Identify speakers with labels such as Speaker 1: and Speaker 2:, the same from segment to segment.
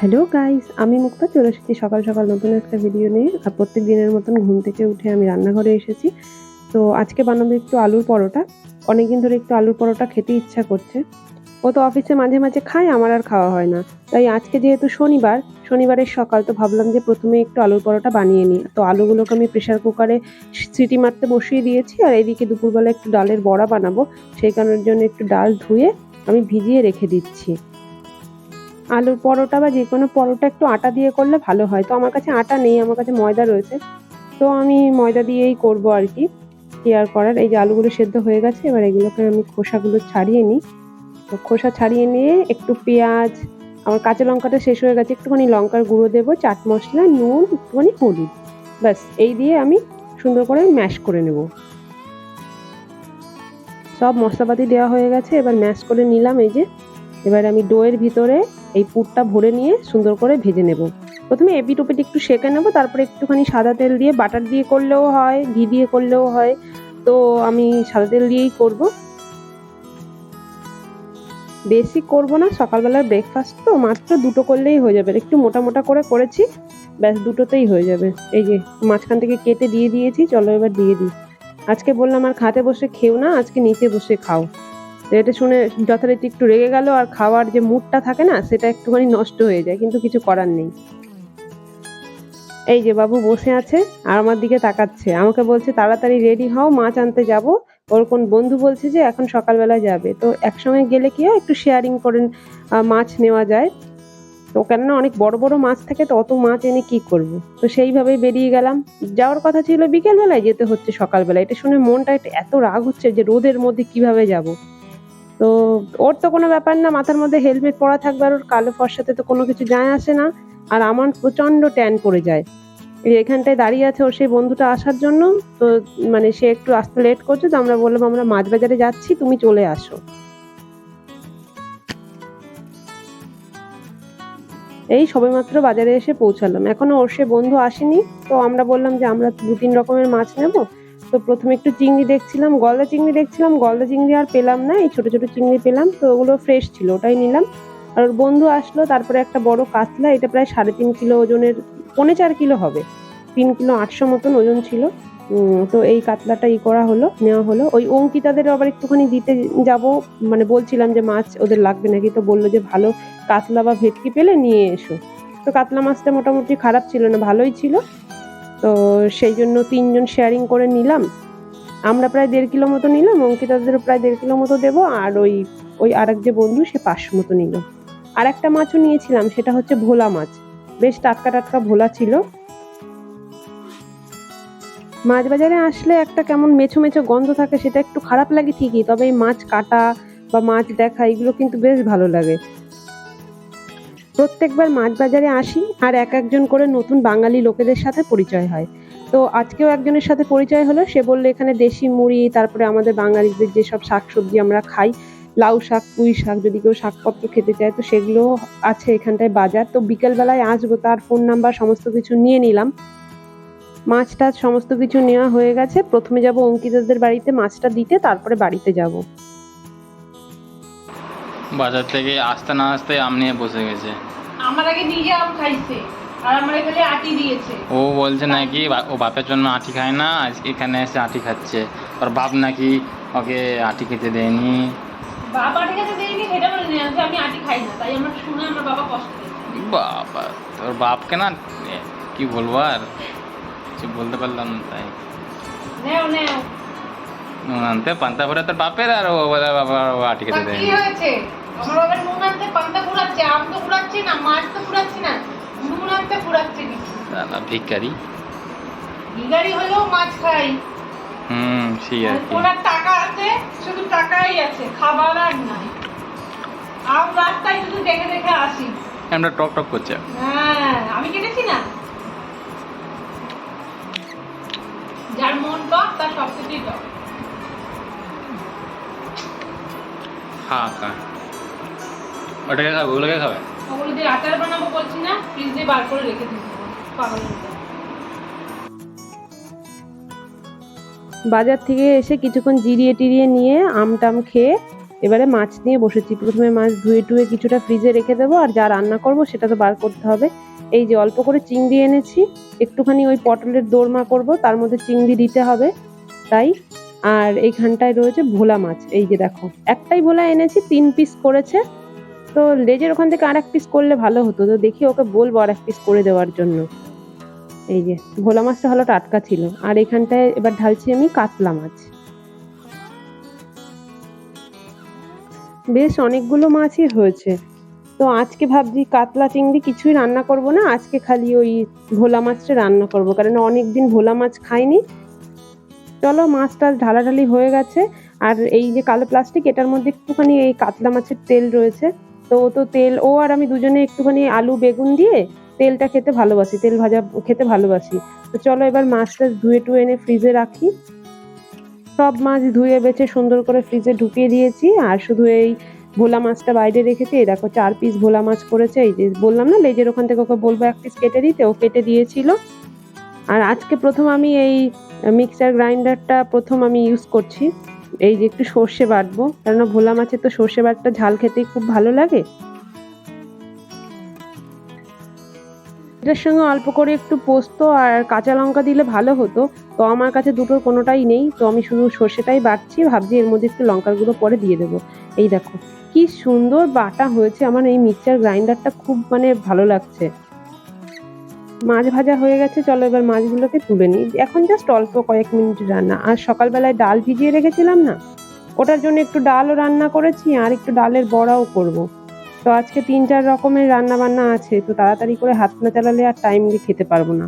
Speaker 1: Hello guys আমি মুক্তা, চলে এসেছি সকাল সকাল নতুন একটা ভিডিও নিয়ে। আর প্রত্যেক দিনের মতন ঘুম থেকে উঠে আমি রান্নাঘরে এসেছি। তো আজকে বানাবো একটু আলুর পরোটা। অনেকদিন ধরে একটু আলুর পরোটা খেতে ইচ্ছা করছে। ও তো অফিসে মাঝে মাঝে খায়, আমার আর খাওয়া হয় না। তাই আজকে যেহেতু শনিবার, শনিবারের সকাল, তো ভাবলাম যে প্রথমে একটু আলুর পরোটা বানিয়ে নিই। তো আলুগুলোকে আমি প্রেশার কুকারে সিটি মারতে বসিয়ে দিয়েছি। আর এইদিকে দুপুরবেলা একটু ডালের বড়া বানাবো। সেই কারণের জন্য একটু ডাল ধুয়ে আমি ভিজিয়ে রেখে দিচ্ছি। আলুর পরোটা বা যে কোনো পরোটা একটু আটা দিয়ে করলে ভালো হয়। তো আমার কাছে আটা নেই, আমার কাছে ময়দা রয়েছে। তো আমি ময়দা দিয়েই করব আর কি। কি আর করার। এই যে আলুগুলো সেদ্ধ হয়ে গেছে, এবার এগুলোকে আমি খোসাগুলো ছাড়িয়ে নিই। তো খোসা ছাড়িয়ে নিয়ে একটু পেঁয়াজ, আমার কাঁচা লঙ্কাটা শেষ হয়ে গেছে, একটুখানি লঙ্কার গুঁড়ো দেবো, চাট মশলা, নুন, একটুখানি হলুদ। ব্যাস, এই দিয়ে আমি সুন্দর করে ম্যাশ করে নেব। সব মশলাপাতি দেওয়া হয়ে গেছে, এবার ম্যাশ করে নিলাম এই যে। এবার আমি ডোয়ের ভিতরে এই পুরটা ভরে নিয়ে সুন্দর করে ভেজে নেব। প্রথমে এপিট ওপিট একটু সেঁকে নেব, তারপরে একটুখানি সাদা তেল দিয়ে, বাটার দিয়ে করলেও হয়, ঘি দিয়ে করলেও হয়। তো আমি সাদা তেল দিয়েই করব। বেশি করব না, সকালবেলার ব্রেকফাস্ট তো, মাত্র দুটো করলেই হয়ে যাবে। একটু মোটা মোটা করে করেছি, ব্যাস দুটোতেই হয়ে যাবে। এই যে, মাঝখান থেকে কেটে দিয়ে দিয়েছি, চলো এবার দিয়ে দিই। আজকে বললাম আর খাতে বসে খেও না, আজকে নিচে বসে খাও। এটা শুনে যথারীতি একটু রেগে গেল আর খাওয়ার যে মুডটা থাকে না, সেটা একটুখানি নষ্ট হয়ে যায়, কিন্তু কিছু করার নেই। এই যে বাবু বসে আছে আর আমার দিকে তাকাচ্ছে, আমাকে বলছে, তাড়াতাড়ি রেডি হও, মাছ আনতে যাব। ওর কোন বন্ধু বলছে যে, এখন সকালবেলা যাবে। তো একসঙ্গে গেলে কি হয়, একটু শেয়ারিং করে মাছ নেওয়া যায়। তো কেননা অনেক বড় বড় মাছ থাকে, তো অত মাছ এনে কি করব? তো সেইভাবেই বেরিয়ে গেলাম। যাওয়ার কথা ছিল, বিকেলবেলায় যেতে হচ্ছে সকালবেলা এটা শুনে মনটা এত রাগ হচ্ছে যে, রোদের মধ্যে কীভাবে যাব? তো ওর তো কোনো ব্যাপার না, মাথার মধ্যে হেলমেট পরা থাকবে আর ওর কালো ফর্সাতে তো কোনো কিছু যায় আসে না। আর আমার প্রচণ্ড ট্যান পড়ে যায়। এখানটায় দাঁড়িয়ে আছে ওর সেই বন্ধুটা আসার জন্য। তো মানে সে একটু আসতে লেট করছে, তো আমরা বললাম, আমরা মাছ বাজারে যাচ্ছি, তুমি চলে আসো। এই সবেমাত্র বাজারে এসে পৌঁছালাম। এখনও ওর সে বন্ধু আসেনি, তো আমরা বললাম যে আমরা দু তিন রকমের মাছ নেব। তো প্রথমে একটু চিংড়ি দেখছিলাম, গলদা চিংড়ি দেখছিলাম, গলদা চিংড়ি আর পেলাম না, এই ছোট ছোট চিংড়ি পেলাম, তো ওগুলো ফ্রেশ ছিল, ওটাই নিলাম। আর ওর বন্ধু আসলো, তারপরে একটা বড় কাতলা, এটা প্রায় সাড়ে তিন কিলো ওজনের, পৌনে চার কিলো হবে, তিন কিলো আটশো মতন ওজন ছিল। তো এই কাতলাটা ই করা হলো, নেওয়া হলো। ওই অঙ্কিতাদের আবার একটুখানি দিতে যাব মানে বলছিলাম যে মাছ ওদের লাগবে নাকি, তো বলল যে ভালো কাতলা বা ভেটকি পেলে নিয়ে এসো। তো কাতলা মাছটা মোটামুটি খারাপ ছিল না, ভালোই ছিল। তো সেই জন্য তিনজন শেয়ারিং করে নিলাম। আমরা প্রায় দেড় কিলো মতো নিলাম, অঙ্কিতাদেরও প্রায় দেড় কিলো মতো দেবো, আর ওই ওই আরেক যে বন্ধু, সে পাঁচশো মতো নিল। আর একটা মাছও নিয়েছিলাম, সেটা হচ্ছে ভোলা মাছ। বেশ টাটকা টাটকা ভোলা ছিল। মাছ বাজারে আসলে একটা কেমন মেছো মেছো গন্ধ থাকে, সেটা একটু খারাপ লাগে ঠিকই, তবে এই মাছ কাটা বা মাছ দেখা, এগুলো কিন্তু বেশ ভালো লাগে। প্রত্যেকবার মাছ বাজারে আসি আর এক একজন করে নতুন বাঙালি লোকেদের সাথে পরিচয় হয়। তো আজকেও একজনের সাথে পরিচয় হলো। সে বলল, এখানে দেশি মুড়ি, তারপরে আমাদের বাঙালিদের যেসব শাকসবজি আমরা খাই, লাউ শাক, পুঁই শাক, যদি কেউ শাকপত্র খেতে চায়, তো সেগুলো আছে এখানটায় বাজার। তো বিকেলবেলায় আসব, তার ফোন নাম্বার সমস্ত কিছু নিয়ে নিলাম। মাছ টাছ, সমস্ত কিছু নেওয়া হয়ে গেছে। প্রথমে যাব অঙ্কিতাদের বাড়িতে, মাছটা দিতে, তারপরে বাড়িতে যাব।
Speaker 2: বাজার থেকে আসতে না আসতে আম নিয়ে বসে গেছে।
Speaker 3: আমার আগে নিজে আম খাইছে আর আমার এখানে আটি দিয়েছে।
Speaker 2: ও বলছে নাকি ও বাপের জন্য আটি খায় না আজ এখানে এসে আটি খাচ্ছে। ওর বাপ নাকি ওকে আটি খেতে দেয়নি?
Speaker 3: বাবা ঠিক আছে দেয়নি সেটা বলে আসবে আমি আটি খাই না তাই আমার শুনে আমার বাবা কষ্ট
Speaker 2: বাবা তোর বাপকে না কি বলব আর? কিছু বলতে পারলাম না তাই। আনতে পান্তা ভরে তোর বাপের আর ও বলে বাবা ও আটি
Speaker 3: তা
Speaker 2: খেতে
Speaker 3: কি হয়েছে? আমার নুন আনতে পান্তা ফুরাচ্ছে আম তো ফুরাচ্ছে না মাছ তো ফুরাচ্ছে না নুন আনতে ফুরাচ্ছে কিছু
Speaker 2: দাদা ভিক্ষারি
Speaker 3: বিগাড়ি হলেও মাছ খাই।
Speaker 2: হুম সেই আর কি।
Speaker 3: ওনার টাকা আছে শুধু টাকাই আছে খাবার আর নাই। আম রাস্তায় শুধু দেখে দেখে আসি।
Speaker 2: আমরা টক টক করছে।
Speaker 3: হ্যাঁ আমি কেটেছি না? যার মন টক তার সব কিছুই টক
Speaker 2: হ্যাঁ ওটাকে খাবে ওগুলোকে খাবে।
Speaker 3: ওগুলো দিয়ে আচার বানাবো বলছি না ফ্রিজ দিয়ে বার করে রেখে দিচ্ছি
Speaker 1: বাজার থেকে এসে কিছুক্ষণ জিরিয়ে টিরিয়ে নিয়ে আম টাম খেয়ে এবারে মাছ নিয়ে বসেছি। প্রথমে মাছ ধুয়ে টুয়ে কিছুটা ফ্রিজে রেখে দেবো আর যা রান্না করব সেটা তো বার করতে হবে। এই যে অল্প করে চিংড়ি এনেছি একটুখানি ওই পটলের দোরমা করব তার মধ্যে চিংড়ি দিতে হবে তাই। আর এইখানটায় রয়েছে ভোলা মাছ এই যে দেখো। একটাই ভোলা এনেছি তিন পিস করেছে। তো লেজের ওখান থেকে আর এক পিস করলে ভালো হতো। তো দেখি ওকে বলব আর এক পিস করে দেওয়ার জন্য। এই যে, ভোলা মাছটা হলো টাটকা ছিল। আর এখানটায় এবার ঢালছি আমি কাতলা মাছ। বেশ অনেকগুলো মাছই হয়েছে। তো আজকে ভাবছি কাতলা চিংড়ি কিছুই রান্না করব না, আজকে খালি ওই ভোলা মাছটা রান্না করব। কারণ অনেক দিন ভোলা মাছ খাইনি। চলো মাছটা ঢালাঢালি হয়ে গেছে। আর এই যে কালো প্লাস্টিক এটার মধ্যে একটুখানি এই কাতলা মাছের তেল রয়েছে। তো ও তো তেল, ও আর আমি দুজনে একটুখানি আলু, বেগুন দিয়ে তেলটা খেতে ভালোবাসি, তেল ভাজা খেতে ভালোবাসি। তো চলো এবার মাছটা ধুয়ে টুয়ে এনে ফ্রিজে রাখি। সব মাছ ধুয়ে বেছে সুন্দর করে ফ্রিজে ঢুকিয়ে দিয়েছি, আর শুধু এই ভোলা মাছটা বাইরে রেখেছি। এই দেখো চার পিস ভোলা মাছ করেছে এই যে বললাম না, লেজের ওখান থেকে ওকে বলব এক পিস কেটে দিতে, ও কেটে দিয়েছিল। আর আজকে প্রথম আমি এই মিক্সার গ্রাইন্ডারটা প্রথম আমি ইউজ করছি। এই যে একটু সর্ষে বাটবো, কেননা ভোলা মাছের তো সর্ষে বাটটা ঝাল খেতেই খুব ভালো লাগে। এটার সঙ্গে অল্প করে একটু পোস্ত আর কাঁচা লঙ্কা দিলে ভালো হতো। তো আমার কাছে দুটোর কোনোটাই নেই, তো আমি শুধু সর্ষেটাই বাটছি, ভাবছি এর মধ্যে একটু লঙ্কার গুঁড়ো পরে দিয়ে দেবো। এই দেখো, কি সুন্দর বাটা হয়েছে, আমার এই মিক্সচার গ্রাইন্ডারটা খুব মানে ভালো লাগছে। মাছ ভাজা হয়ে গেছে, চলো এবার মাছগুলোকে তুলে নিই। এখন জাস্ট অল্প কয়েক মিনিট রান্না। আর সকালবেলায় ডাল ভিজিয়ে রেখেছিলাম না, ওটার জন্য একটু ডালও রান্না করেছি, আর একটু ডালের বড়াও করব। তো আজকে তিন চার রকমের রান্না বান্না আছে, তো তাড়াতাড়ি করে হাত না চালালে আর টাইম দিয়ে খেতে পারব না।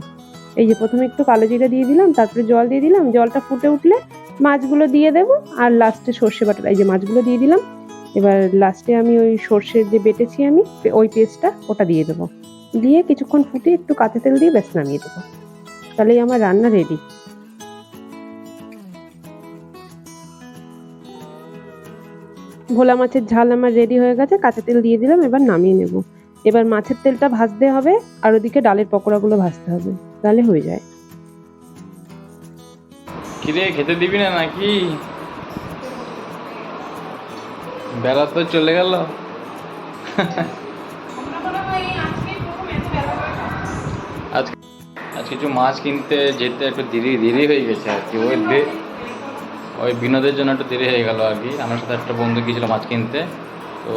Speaker 1: এই যে প্রথমে একটু কালো জিরা দিয়ে দিলাম, তারপরে জল দিয়ে দিলাম, জলটা ফুটে উঠলে মাছগুলো দিয়ে দেবো, আর লাস্টে সর্ষে বাটা এই যে মাছগুলো দিয়ে দিলাম। এবার লাস্টে আমি ওই সর্ষের যে বেটেছি আমি, ওই পেস্টটা ওটা দিয়ে দেবো। দিয়ে কিছুক্ষণ ফুটে একটু কাঁচা তেল দিয়ে ব্যাস নামিয়ে দেবো। তাহলেই আমার রান্না রেডি ভোলা মাছের ঝাল আমার রেডি হয়ে গেছে, কাঁচা তেল দিয়ে দিলাম, এবার নামিয়ে নেব। এবার মাছের তেলটা ভাজতে হবে, আর ওদিকে ডালের পকোড়াগুলো ভাজতে হবে তাহলে হয়ে যায়।
Speaker 2: কিরে, খেতে দিবি না নাকি? বেলা তো চলে গেল। কিছু মাছ কিনতে যেতে একটু দেরি দেরি হয়ে গেছে আর কি। ওই ওই বিনোদের জন্য একটু দেরি হয়ে গেল আর কি। আমার সাথে একটা বন্ধু গিয়েছিল মাছ কিনতে, তো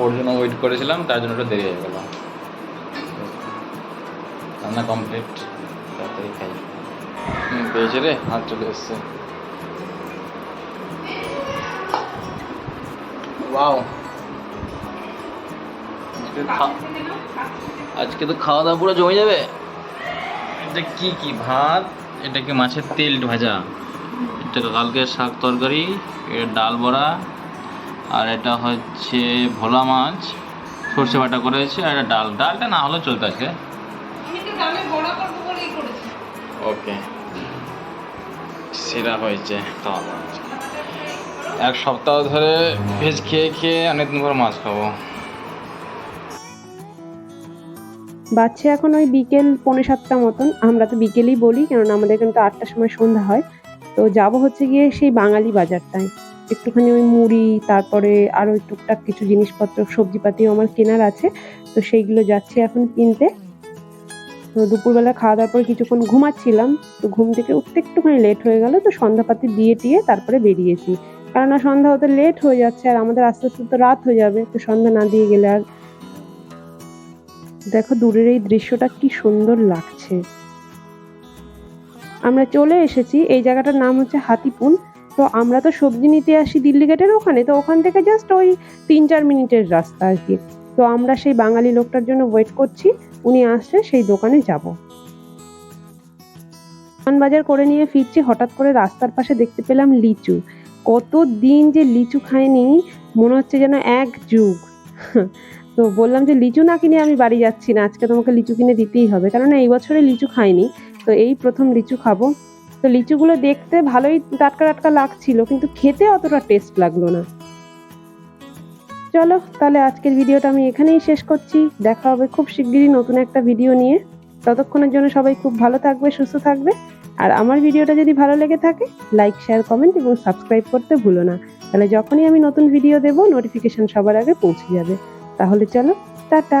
Speaker 2: ওর জন্য ওয়েট করেছিলাম, তার জন্য একটু দেরি হয়ে গেল। রান্না কমপ্লিট তাড়াতাড়ি খাই। পেয়েছে রে, হাত চলে এসছে। ওয়াও। আজকে তো খাওয়া দাওয়া পুরো জমে যাবে? এটা কি কি ভাত? এটা কি মাছের তেল ভাজা? এটা কালকে শাক তরকারি এটা ডাল বড়া আর এটা হচ্ছে ভোলা মাছ সর্ষে বাটা করেছে আর এটা ডাল। ডালটা না হলেও চলতে আজকে।
Speaker 3: করেছি।
Speaker 2: ওকে। সেরা হয়েছে। খাওয়া দাওয়া এক সপ্তাহ ধরে ভেজ খেয়ে খেয়ে অনেকদিন পর মাছ খাব।
Speaker 1: বাচ্চা এখন ওই বিকেল পৌনে সাতটা মতন, আমরা তো বিকেলেই বলি, কেননা আমাদের এখানে তো আটটার সময় সন্ধ্যা হয়। তো যাব হচ্ছে গিয়ে সেই বাঙালি বাজারটায়। একটুখানি ওই মুড়ি, তারপরে আরও টুকটাক কিছু জিনিসপত্র, সবজিপাতিও আমার কেনার আছে। তো সেইগুলো যাচ্ছি এখন কিনতে। তো দুপুরবেলা খাওয়া দাওয়ার পরে কিছুক্ষণ ঘুমাচ্ছিলাম। তো ঘুম থেকে উঠতে একটুখানি লেট হয়ে গেল, তো সন্ধ্যাপাতি দিয়ে টিয়ে তারপরে বেরিয়েছি। কেননা সন্ধ্যা হতে লেট হয়ে যাচ্ছে, আর আমাদের আস্তে আস্তে তো রাত হয়ে যাবে, তো সন্ধ্যা না দিয়ে গেলে আর দেখো দূরের এই দৃশ্যটা কি সুন্দর লাগছে। আমরা চলে এসেছি, এই জায়গাটার নাম হচ্ছে হাতিপুল তো আমরা তো সবজি নিতে আসি দিল্লি গেটের ওখানে, তো ওখান থেকে জাস্ট ওই তিন চার মিনিটের রাস্তা আর কি। তো আমরা সেই বাঙালি লোকটার জন্য ওয়েট করছি, উনি আসলে সেই দোকানে যাব। পান বাজার করে নিয়ে ফিরছি, হঠাৎ করে রাস্তার পাশে দেখতে পেলাম লিচু। কত দিন যে লিচু খাইনি, মনে হচ্ছে যেন এক যুগ। তো বললাম যে লিচু না কিনে আমি বাড়ি যাচ্ছি না, আজকে তোমাকে লিচু কিনে দিতেই হবে। কারণ এই বছরে লিচু খাইনি, তো এই প্রথম লিচু খাব। তো লিচুগুলো দেখতে ভালোই টাটকা টাটকা লাগছিল, কিন্তু খেতে অতটা টেস্ট লাগল না। চলো, তাহলে আজকের ভিডিওটা আমি এখানেই শেষ করছি। দেখা হবে খুব শিগগিরই নতুন একটা ভিডিও নিয়ে। ততক্ষণের জন্য সবাই খুব ভালো থাকবে, সুস্থ থাকবে। আর আমার ভিডিওটা যদি ভালো লেগে থাকে লাইক শেয়ার কমেন্ট এবং সাবস্ক্রাইব করতে ভুলো না। তাহলে যখনই আমি নতুন ভিডিও দেব নোটিফিকেশন সবার আগে পৌঁছে যাবে। তাহলে চলো টাটা।